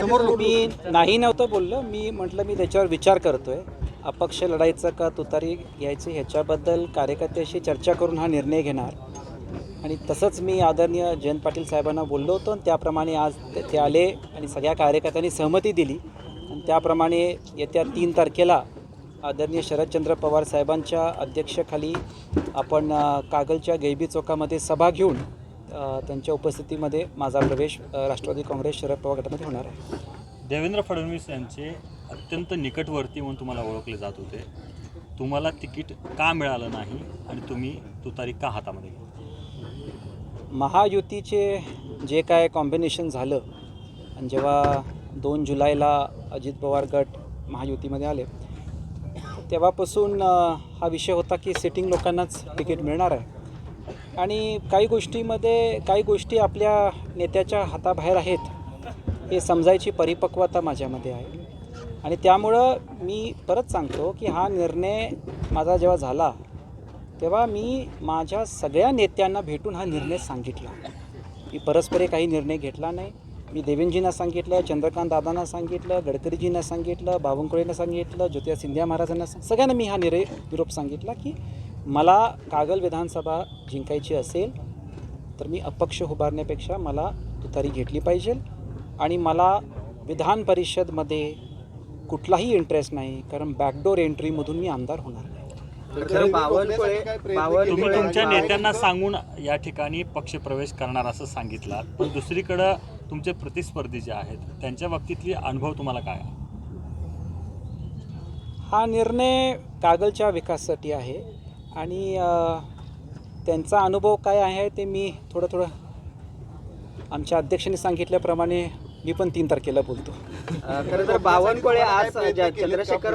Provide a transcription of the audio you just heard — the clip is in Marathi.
समोर मी नाही नव्हतं बोललो. मी म्हटलं मी त्याच्यावर विचार करतोय. अपक्ष लढायचं का तुतारी घ्यायचं ह्याच्याबद्दल कार्यकर्त्याशी चर्चा करून हा निर्णय घेणार. आणि तसंच मी आदरणीय जयंत पाटील साहेबांना बोललो होतो आणि त्याप्रमाणे आज ते आले आणि सगळ्या कार्यकर्त्यांनी सहमती दिली. आणि त्याप्रमाणे येत्या तीन तारखेला आदरणीय शरदचंद्र पवार साहेबांच्या अध्यक्षाखाली आपण कागलच्या गैबी चौकामध्ये सभा घेऊन त्यांच्या उपस्थितीमध्ये माझा प्रवेश राष्ट्रवादी काँग्रेस शरद पवार गटामध्ये होणार आहे. देवेंद्र फडणवीस यांचे अत्यंत निकटवर्ती म्हणून तुम्हाला ओळखले जात होते. तुम्हाला तिकीट का मिळालं नाही आणि तुम्ही तुतारी का हातामध्ये? महायुतीचे जे काय कॉम्बिनेशन झालं आणि जेव्हा दोन जुलैला अजित पवार गट महायुतीमध्ये आले तेव्हापासून हा विषय होता की सिटिंग लोकांनाच तिकीट मिळणार आहे. आणि काही गोष्टीमध्ये काही गोष्टी आपल्या नेत्याच्या हाताबाहेर आहेत हे समजायची परिपक्वता माझ्यामध्ये आहे. आणि त्यामुळं मी परत सांगतो की हा निर्णय माझा जेव्हा झाला तेव्हा मी माझ्या सगळ्या नेत्यांना भेटून हा निर्णय सांगितला. मी परस्परे काही निर्णय घेतला नाही. मी देवेंजींना सांगितलं चंद्रकांत दादांना सांगितलं गडकरीजींना सांगितलं बावनकुळेंना सांगितलं ज्योतिया सिंधिया महाराजांना सांग सगळ्यांना मी हा निरे निरोप सांगितला की मला कागल विधानसभा जिंकायची असेल तर मी अपक्ष उभारण्यापेक्षा मला तुतारी घेतली पाहिजे. आणि मला विधान परिषदमध्ये कुठलाही इंटरेस्ट नाही कारण बॅकडोर एंट्रीमधून मी आमदार होणार नाही. तुम्ही तुमच्या नेत्यांना सांगून या ठिकाणी पक्षप्रवेश करणार असं सांगितलं पण दुसरीकडं तुमचे प्रतिस्पर्धी जे आहेत त्यांच्या बाबतीतली अनुभव तुम्हाला काय आहे? हा निर्णय कागलच्या विकासासाठी आहे. आणि त्यांचा अनुभव काय आहे ते मी थोडं थोडं आमच्या अध्यक्षांनी सांगितल्याप्रमाणे मी पण तीन तारखेला बोलतो. खरं तर बावनकुळे आज चंद्रशेखर